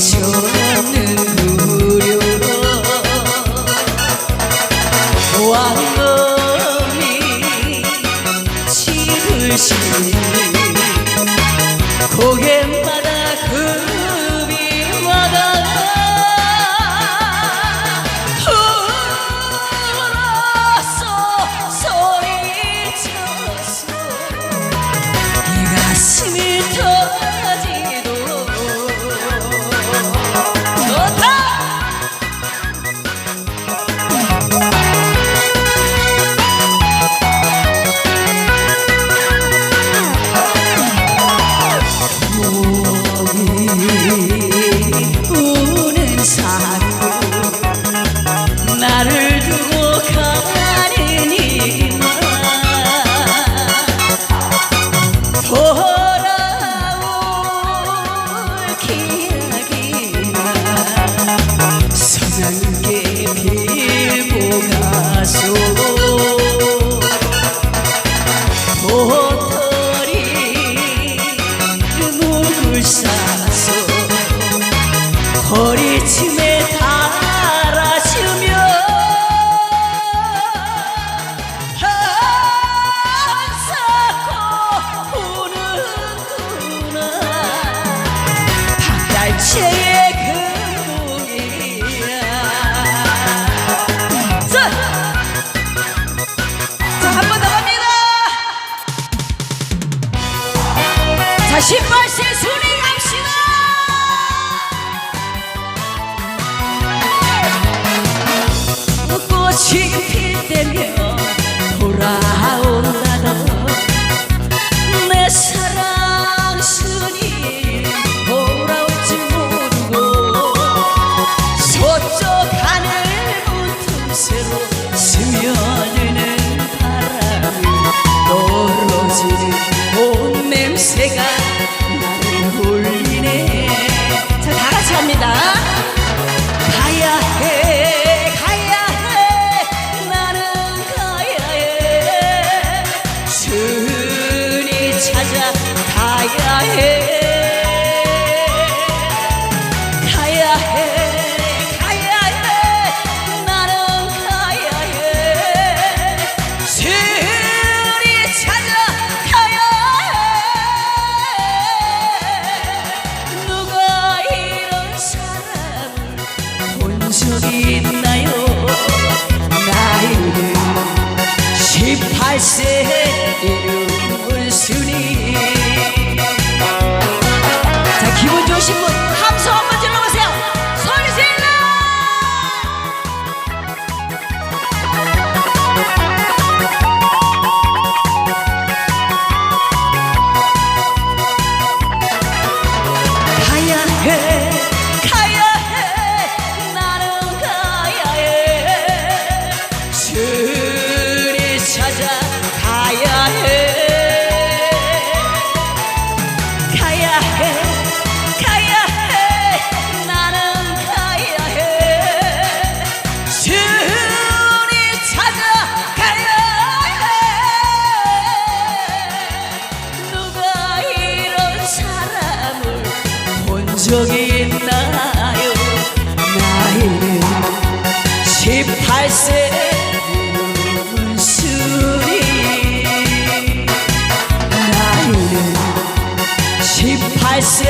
계 돌아올 기약이나 서장께 빌고 가소 보털이 묵을 싸서 허리춤에 박달채의 그곡이야 자, 자, 한 번 더 갑니다. 자, 18세 순위 갑시다. 꽃이 필 때면 문틈새로 스며드는 바람이 떨어지는 온 냄새가 나를 울리네. 자 다같이 합니다. 가야 해. 가야 해 적 적이 있나요? 나이는 18세 문순이. 나이는 18세